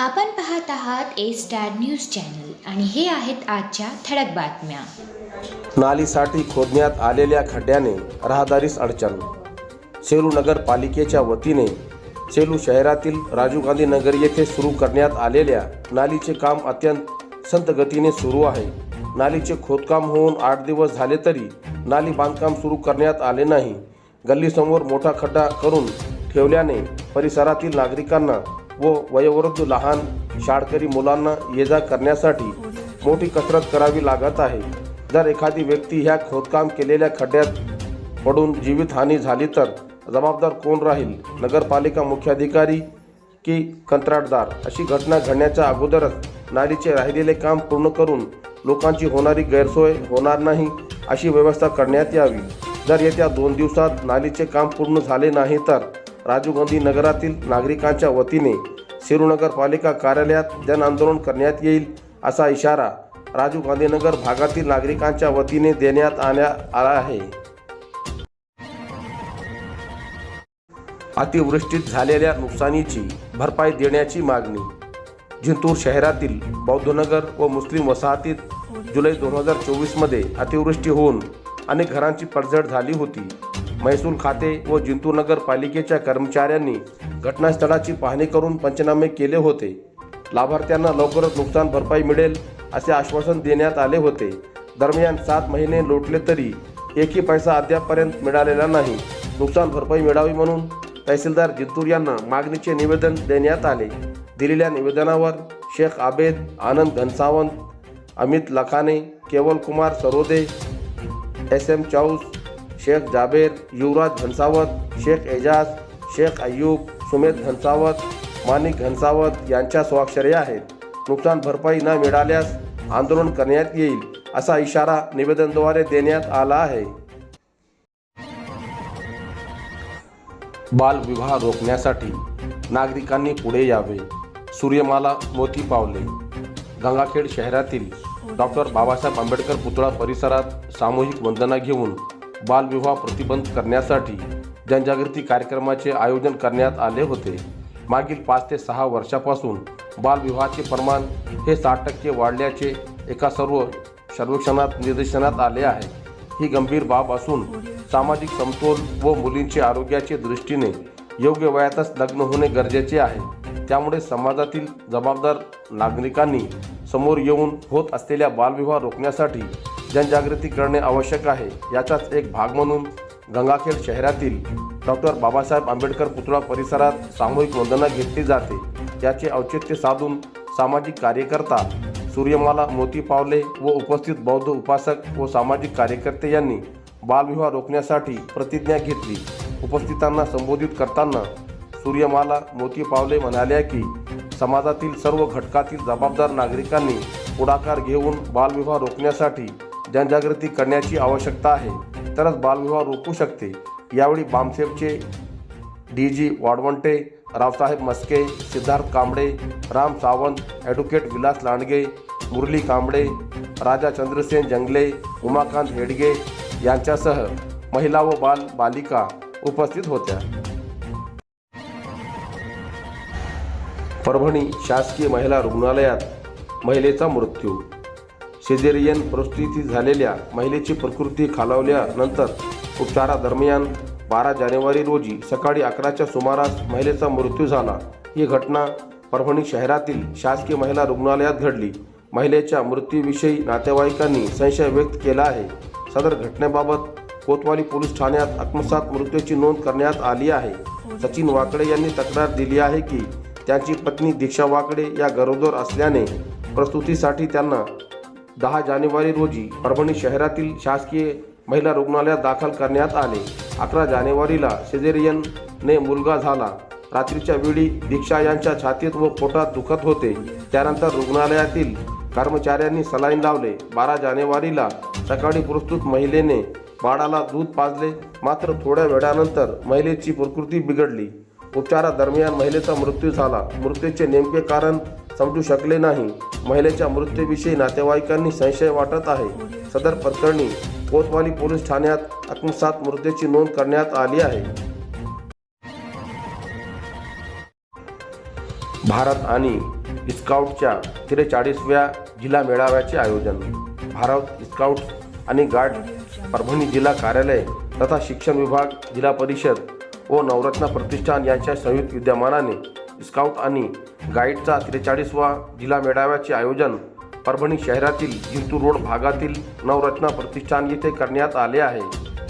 आपण पाहत आहात ए स्टार न्यूज चॅनल आणि हे आहेत आजच्या ठळक बातम्या. नालीसाठी खोदण्यात आलेल्या खड्ड्याने राहदारीस अडचण. सेलू नगरपालिकेच्या वतीने सेलू शहरातील राजीव गांधी नगर येथे सुरू करण्यात आलेल्या नालीचे काम अत्यंत संत गतीने सुरू आहे. नालीचे खोदकाम होऊन आठ दिवस झाले तरी नाली बांधकाम सुरू करण्यात आले नाही. गल्लीसमोर मोठा खड्डा करून ठेवल्याने परिसरातील नागरिकांना व वयोवृद्ध लहान शाळकरी मुलांना ये जा करण्यासाठी मोठी कसरत करावी लागत आहे. जर एखादी व्यक्ती ह्या खोदकाम केलेल्या खड्ड्यात पडून जीवितहानी झाली तर जबाबदार कोण राहील? नगरपालिका मुख्याधिकारी की कंत्राटदार? अशी घटना घडण्याच्या अगोदरच नालीचे राहिलेले काम पूर्ण करून लोकांची होणारी गैरसोय होणार नाही अशी व्यवस्था करण्यात यावी. जर येत्या दोन दिवसात नालीचे काम पूर्ण झाले नाही तर राजीव गांधी नगरातील नागरिकांच्या वतीने सेरू नगरपालिका कार्यालयात जन आंदोलन करण्यात येईल असा इशारा राजीव गांधीनगर भागातील नागरिकांच्या वतीने देण्यात आण्यात आला आहे. अतिवृष्टीत झालेल्या नुकसानीची भरपाई देण्याची मागणी. जिंतूर शहरातील बौद्धनगर व मुस्लिम वसाहतीत जुलै दोन हजार चोवीसमध्ये अतिवृष्टी होऊन अनेक घरांची पडझड झाली होती. महसूल खाते व जिंतूरनगर पालिकेच्या कर्मचाऱ्यांनी घटनास्थळाची पाहणी करून पंचनामे केले होते. लाभार्थ्यांना लवकरच नुकसान भरपाई मिळेल असे आश्वासन देण्यात आले होते. दरम्यान सात महिने लोटले तरी एकही पैसा अद्यापपर्यंत मिळालेला नाही. नुकसान भरपाई मिळावी म्हणून तहसीलदार जिंतूर यांना मागणीचे निवेदन देण्यात आले. दिलेल्या निवेदनावर शेख आबेद आनंद घनसावंत अमित लखाने केवल कुमार सरोदे एस एम चाऊस शेख जाबेर युवराज घनसावत शेख एजाज शेख अय्यूब सुमेध घनसावत मानिक घनसावत यांच्या स्वाक्षऱ्या आहेत. नुकसान भरपाई न मिळाल्यास आंदोलन करण्यात येईल असा इशारा निवेदनद्वारे देण्यात आला आहे. बालविवाह रोखण्यासाठी नागरिकांनी पुढे यावे. सूर्यमाला मोती पावले. गंगाखेड शहरातील डॉक्टर बाबासाहेब आंबेडकर पुतळा परिसरात सामूहिक वंदना घेऊन बालविवाह प्रतिबंध करण्यासाठी जनजागृती कार्यक्रमाचे आयोजन करण्यात आले होते. मागील पाच ते सहा वर्षापासून बालविवाहाचे प्रमाण हे साठ टक्के वाढल्याचे एका सर्व सर्वेक्षणात निदर्शनात आले आहे. ही गंभीर बाब असून सामाजिक समतोल व मुलींचे आरोग्याच्या दृष्टीने योग्य वयातच लग्न होणे गरजेचे आहे. त्यामुळे समाजातील जबाबदार नागरिकांनी समोर येऊन होत असलेल्या बालविवाह रोखण्यासाठी जनजागृती करणे आवश्यक आहे. याचाच एक भाग म्हणून गंगाखेड शहरातील डॉक्टर बाबासाहेब आंबेडकर पुतळा परिसरात सामूहिक वंदना घेतली जाते. याचे औचित्य साधून सामाजिक कार्यकर्ता सूर्यमाला मोती पावले व उपस्थित बौद्ध उपासक व सामाजिक कार्यकर्ते यांनी बालविवाह रोखण्यासाठी प्रतिज्ञा घेतली. उपस्थितांना संबोधित करताना सूर्यमाला मोती पावले म्हणाल्या की समाजातील सर्व घटकातील जबाबदार नागरिकांनी पुढाकार घेऊन बालविवाह रोखण्यासाठी जनजागृती करण्याची आवश्यकता आहे. तरच बालविवाह रोखू शकते. यावेळी बामसेफचे D G Wadwante Raosaheb Maske Siddharth Kamble Ram Sawant advocate Vilas Landge Murali Kamble Raja Chandrasen Jangle Umakant Hedge यांच्यासह महिला व बाल बालिका उपस्थित होत्या. परभणी शासकीय महिला रुग्णालयात महिलेचा मृत्यू सेजेरियन परिस्थिती झालेल्या महिलेची प्रकृती खालावल्यानंतर उपचारादरम्यान बारा जानेवारी रोजी सकाळी अकराच्या सुमारास महिलेचा मृत्यू झाला. ही घटना परभणी शहरातील शासकीय महिला रुग्णालयात घडली. महिलेच्या मृत्यूविषयी नातेवाईकांनी संशय व्यक्त केला आहे. सदर घटनेबाबत कोतवाली पोलीस ठाण्यात आत्मसात मृत्यूची नोंद करण्यात आली आहे. सचिन वाकडे यांनी तक्रार दिली आहे की त्यांची पत्नी दीक्षा वाकडे या गरोदर असल्याने प्रस्तुतीसाठी त्यांना दहा जानेवारी रोजी परभणी शहरातील शासकीय महिला रुग्णालयात दाखल करण्यात आले. अकरा जानेवारीला सिझेरियनने मुलगा झाला. रात्रीच्या वेळी दीक्षा यांच्या छातीत व पोटात दुखत होते. त्यानंतर रुग्णालयातील कर्मचाऱ्यांनी सलाईन लावले. बारा जानेवारीला सकाळी प्रस्तुत महिलेने बाळाला दूध पाजले. मात्र थोड्या वेळानंतर महिलेची प्रकृती बिघडली. उपचारादरम्यान महिलेचा मृत्यू झाला. मृत्यूचे नेमके कारण समजू शकले नाही. महिलेच्या मृत्यूविषयी नातेवाईकांनी संशय वाटत आहे. सदर प्रकरणी कोतवाली पोलीस ठाण्यात आत्मसात मृत्यूची नोंद करण्यात आली आहे. भारत आणि स्काउटच्या त्रेचाळीसव्या जिल्हा मेळाव्याचे आयोजन. भारत स्काउट आणि गार्ड परभणी जिल्हा कार्यालय तथा शिक्षण विभाग जिल्हा परिषद व नवरत्न प्रतिष्ठान यांच्या संयुक्त विद्यमानाने स्काउट आणि गाईडचा त्रेचाळीसवा जिल्हा मेळाव्याचे आयोजन परभणी शहरातील जिंतूर रोड भागातील नवरचना प्रतिष्ठान येथे करण्यात आले आहे.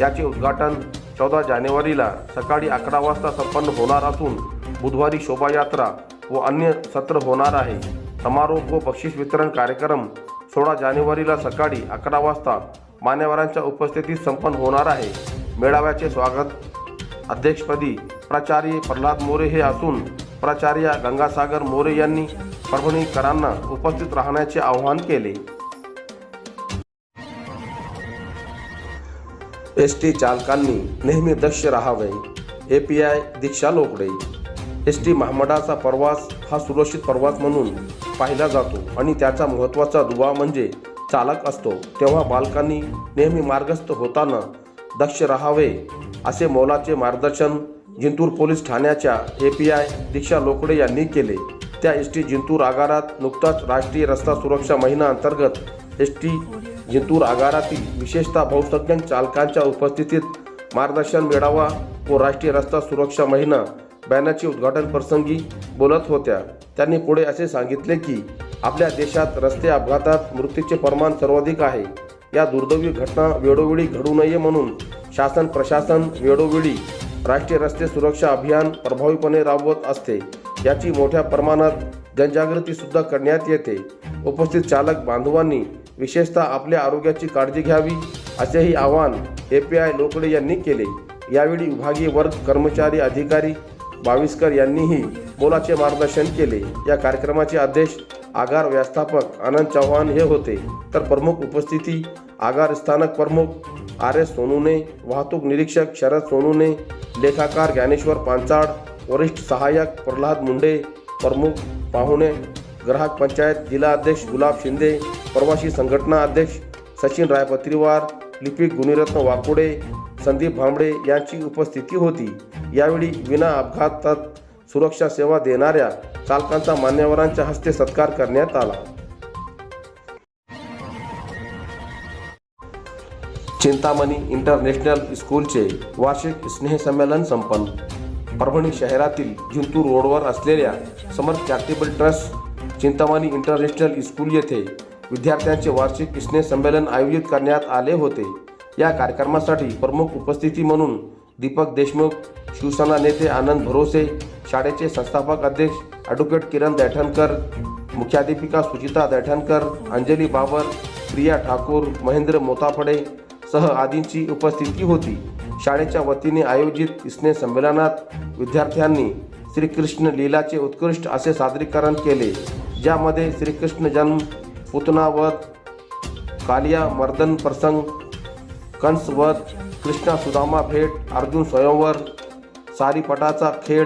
याचे उद्घाटन चौदा जानेवारीला सकाळी अकरा वाजता संपन्न होणार असून बुधवारी शोभायात्रा व अन्य सत्र होणार आहे. समारोप व बक्षीस वितरण कार्यक्रम सोळा जानेवारीला सकाळी अकरा वाजता मान्यवरांच्या उपस्थितीत संपन्न होणार आहे. मेळाव्याचे स्वागत अध्यक्षपदी प्राचार्य प्रल्हाद मोरे हे असून प्राचार्य गंगासागर मोरे यांनी परभणीकरांना उपस्थित राहण्याचे आवाहन केले. एस टी चालकांनी नेहमी दक्ष राहावे A P I Diksha Lokde. S T महामंडळाचा प्रवास हा सुरक्षित प्रवास म्हणून पाहिला जातो आणि त्याचा महत्त्वाचा दुवा म्हणजे चालक असतो. तेव्हा बालकांनी नेहमी मार्गस्थ होताना दक्ष राहावे असे मौलाचे मार्गदर्शन जिंतूर पोलीस ठाण्याच्या ए पी आय दीक्षा लोकडे यांनी केले. त्या एस टी जिंतूर आगारात नुकताच राष्ट्रीय रस्ता सुरक्षा महिना अंतर्गत एस टी जिंतूर आगारातील विशेषतः बहुसंख्यक चालकांच्या उपस्थितीत मार्गदर्शन मेळावा व राष्ट्रीय रस्ता सुरक्षा महिना बॅनरचे उद्घाटन प्रसंगी बोलत होत्या. त्यांनी पुढे असे सांगितले की आपल्या देशात रस्ते अपघातात मृत्यूचे प्रमाण सर्वाधिक आहे. या दुर्दैवी घटना वेळोवेळी घडू नये म्हणून शासन प्रशासन वेळोवेळी राष्ट्रीय रस्ते सुरक्षा अभियान प्रभावीपणे राबवत असते. याची मोठ्या प्रमाणात जनजागृतीसुद्धा करण्यात येते. उपस्थित चालक बांधवांनी विशेषतः आपल्या आरोग्याची काळजी घ्यावी असेही आवाहन ए पी आय लोकडे यांनी केले. यावेळी विभागीय वर्ग कर्मचारी अधिकारी बाविस्कर यांनीही मोलाचे मार्गदर्शन केले. या कार्यक्रमाचे अध्यक्ष आगार व्यवस्थापक आनंद चव्हाण हे होते. तर प्रमुख उपस्थिती आगार स्थानक प्रमुख आर एस सोनूने वाहतूक निरीक्षक शरद सोनूने लेखाकार ज्ञानेश्वर पांचाळ वरिष्ठ सहाय्यक प्रल्हाद मुंडे प्रमुख पाहुणे ग्राहक पंचायत जिल्हा अध्यक्ष गुलाब शिंदे प्रवासी संघटना अध्यक्ष सचिन रायपत्रीवार लिपिक गुणिरत्न वाकुडे संदीप भांबडे यांची उपस्थिती होती. यावेळी विना अपघातात सुरक्षा सेवा देणाऱ्या चालकांचा मान्यवरांच्या हस्ते सत्कार करण्यात आला. चिंतामणी इंटरनॅशनल स्कूलचे वार्षिक स्नेहसंमेलन संपन्न. परभणी शहरातील जिंतूर रोडवर असलेल्या Samarth charitable trust Chintamani international school येथे विद्यार्थ्यांचे वार्षिक स्नेहसंमेलन आयोजित करण्यात आले होते. या कार्यक्रमासाठी प्रमुख उपस्थिती म्हणून दीपक देशमुख शिवसेना नेते आनंद भरोसे शाळेचे संस्थापक अध्यक्ष ॲडव्होकेट किरण दैठणकर मुख्याध्यापिका सुचिता दैठणकर अंजली बाबर प्रिया ठाकूर महेंद्र मोताफडे सह आदींची उपस्थिती होती. शाळेच्या वतीने आयोजित इसने संमेलनात विद्यार्थ्यांनी श्रीकृष्ण लीलाचे उत्कृष्ट असे सादरीकरण केले ज्यामध्ये श्रीकृष्ण जन्म पुतनावध कालिया मर्दन प्रसंग कंसवध कृष्णा सुदामा भेट अर्जुन स्वयंवर सारीपटाचा खेळ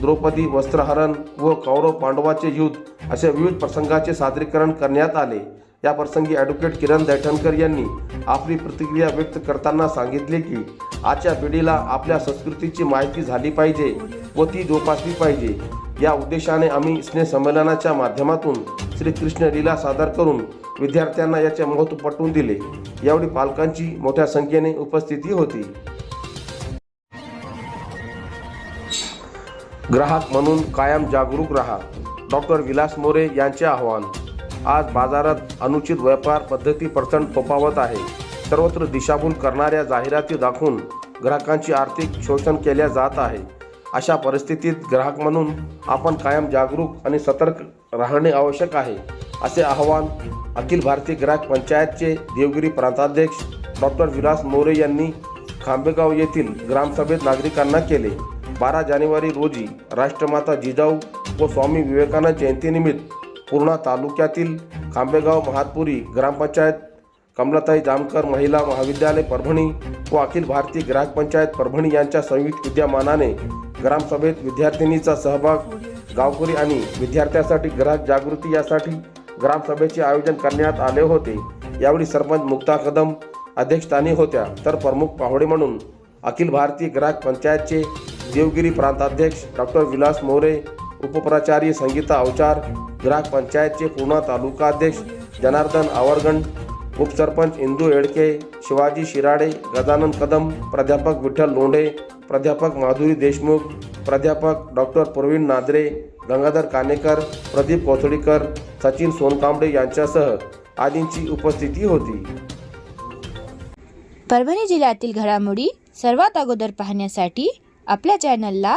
द्रौपदी वस्त्रहरण व कौरव पांडवाचे युद्ध असे विविध प्रसंगाचे सादरीकरण करण्यात आले. या प्रसंगी ॲडव्होकेट किरण दैठणकर यांनी आपली प्रतिक्रिया व्यक्त करताना सांगितले की आजच्या पिढीला आपल्या संस्कृतीची माहिती झाली पाहिजे व ती जोपासली पाहिजे. या उद्देशाने आम्ही स्नेहसंमेलनाच्या माध्यमातून श्रीकृष्ण लीला सादर करून विद्यार्थ्यांना याचे महत्त्व पटवून दिले. यावेळी पालकांची मोठ्या संख्येने उपस्थिती होती. ग्राहक म्हणून कायम जागरूक रहा. डॉक्टर विलास मोरे यांचे आव्हान. आज बाजारात अनुचित व्यापार पद्धती प्रचंड फोफावत आहे. सर्वत्र दिशाभूल करणाऱ्या जाहिराती दाखवून ग्राहकांची आर्थिक शोषण केल्या जात आहे. अशा परिस्थितीत ग्राहक म्हणून आपण कायम जागरूक आणि सतर्क राहणे आवश्यक आहे असे आवाहन अखिल भारतीय ग्राहक पंचायतचे देवगिरी प्रांताध्यक्ष डॉक्टर विलास मोरे यांनी खांबेगाव येथील ग्रामसभेत नागरिकांना केले. बारा जानेवारी रोजी राष्ट्रमाता जिजाऊ व स्वामी विवेकानंद जयंतीनिमित्त पूर्णा तालुक्यातील खांबेगाव महातपुरी ग्रामपंचायत कमलाताई जामकर महिला महाविद्यालय परभणी व अखिल भारतीय ग्राहक पंचायत परभणी यांच्या संयुक्त विद्यमानाने ग्रामसभेत विद्यार्थिनीचा सहभाग गावकरी आणि विद्यार्थ्यांसाठी ग्राहक जागृती यासाठी ग्रामसभेचे आयोजन करण्यात आले होते. यावेळी सरपंच मुक्ता कदम अध्यक्षस्थानी होत्या. तर प्रमुख पाहुणे म्हणून अखिल भारतीय ग्राहक पंचायतचे देवगिरी प्रांताध्यक्ष डॉक्टर विलास मोरे उपप्राचार्य संगीता अवचार ग्राहक पंचायतचे पूर्णा तालुकाध्यक्ष जनार्दन आवरगण उपसरपंच इंदू येडके शिवाजी शिराडे गजानन कदम प्राध्यापक विठ्ठल लोंढे प्राध्यापक माधुरी देशमुख प्राध्यापक डॉक्टर प्रवीण नादरे गंगाधर कानेकर प्रदीप कोथळीकर सचिन सोनकांबळे यांच्यासह आदींची उपस्थिती होती. परभणी जिल्ह्यातील घडामोडी सर्वात अगोदर पाहण्यासाठी आपल्या चॅनलला